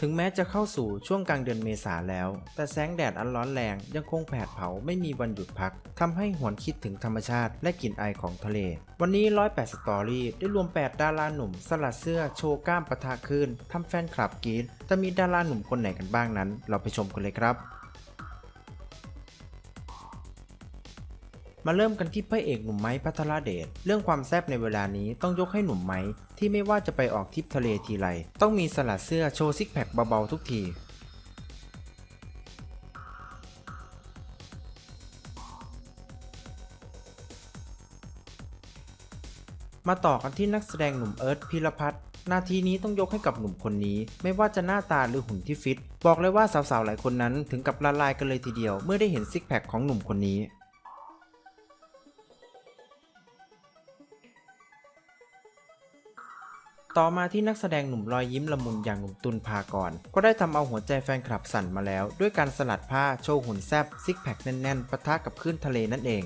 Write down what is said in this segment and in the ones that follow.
ถึงแม้จะเข้าสู่ช่วงกลางเดือนเมษาแล้ว แต่แสงแดดอันร้อนแรงยังคงแผดเผาไม่มีวันหยุดพักทำให้หวนคิดถึงธรรมชาติและกลิ่นไอของทะเล วันนี้ 108 สตอรี่ได้รวม 8 ดาราหนุ่ม สลัดเสื้อโชว์กล้ามปะทะคลื่นทำแฟนคลับกรี๊ดจะมีดาราหนุ่มคนไหนกันบ้างนั้น เราไปชมกันเลยครับ มาเริ่มกันที่พระเอกหนุ่มไม้พัทรเดช เรื่องความแซ่บในเวลานี้ต้องยกให้หนุ่มไม้ที่ไม่ว่าจะไปออกทริปทะเลทีไรต้องมีสลัดเสื้อโชว์ซิกแพคเบาๆทุกทีมาต่อกันที่นักแสดงหนุ่มเอิร์ธพิรพัฒน์นาทีนี้ต้องยกให้กับหนุ่มคนนี้ ไม่ว่าจะหน้าตาหรือหุ่นที่ฟิต บอกเลยว่าสาวๆหลายคนนั้นถึงกับละลายกันเลยทีเดียว เมื่อได้เห็นซิกแพคของหนุ่มคนนี้ ต่อมาที่นักแสดงหนุ่มรอยยิ้มละมุนอย่างหนุ่มตุลภากร ก็ได้ทำเอาหัวใจแฟนคลับสั่นมาแล้ว ด้วยการสลัดผ้าโชว์หุ่นแซบซิกแพคแน่นๆปะทะกับคลื่นทะเลนั่นเอง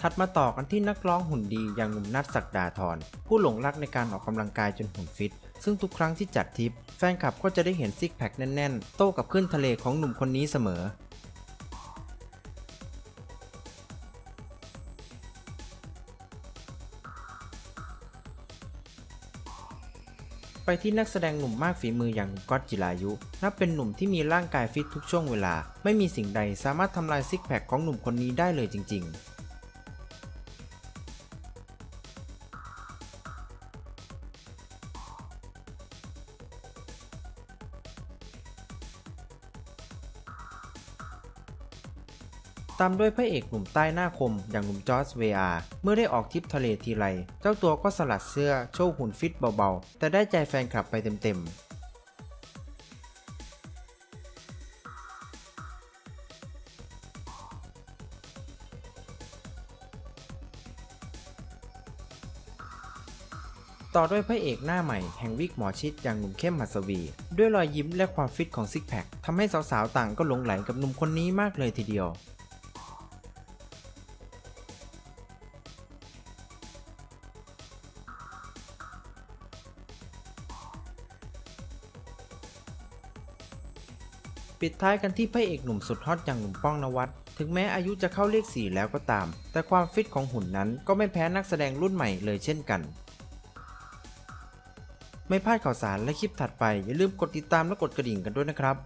ถัดมาต่อกันที่นักร้องหุ่นดีอย่างหนุ่มนัทศักดาธรผู้หลงรักในการออกกำลังกายจนหุ่นฟิต ซึ่งทุกครั้งที่จัดทริป แฟนคลับก็จะได้เห็นซิกแพคแน่นๆ โต้กับขึ้นทะเลของหนุ่มคนนี้เสมอไปที่นักแสดงหนุ่มมากฝีมืออย่างก๊อตจิรายุ นับเป็นหนุ่มที่มีร่างกายฟิตทุกช่วงเวลา ไม่มีสิ่งใดสามารถทำลายซิกแพคของหนุ่มคนนี้ได้เลยจริง ๆ ตามด้วยพระเอกหนุ่มใต้หน้าคมอย่างหนุ่มจอร์จเวอาเมื่อได้ออกทริปทะเลทีไร เจ้าตัวก็สลัดเสื้อโชว์หุ่นฟิตเบาๆ แต่ได้ใจแฟนคลับไปเต็มๆต่อด้วยพระเอกหน้าใหม่แห่งวิกหมอชิดอย่างหนุ่มเข้มหัสวี ด้วยรอยยิ้มและความฟิตของซิกแพคทำให้สาวๆต่างก็หลงไหลกับหนุ่มคนนี้มากเลยทีเดียว ปิดท้ายกันที่พระเอกหนุ่มสุดฮอตอย่างหนุ่มป้องนวัดถึงแม้อายุจะเข้าเลขสี่แล้วก็ตาม แต่ความฟิตของหุ่นนั้นก็ไม่แพ้นักแสดงรุ่นใหม่เลยเช่นกัน ไม่พลาดข่าวสารและคลิปถัดไปอย่าลืมกดติดตามและกดกระดิ่งกันด้วยนะครับ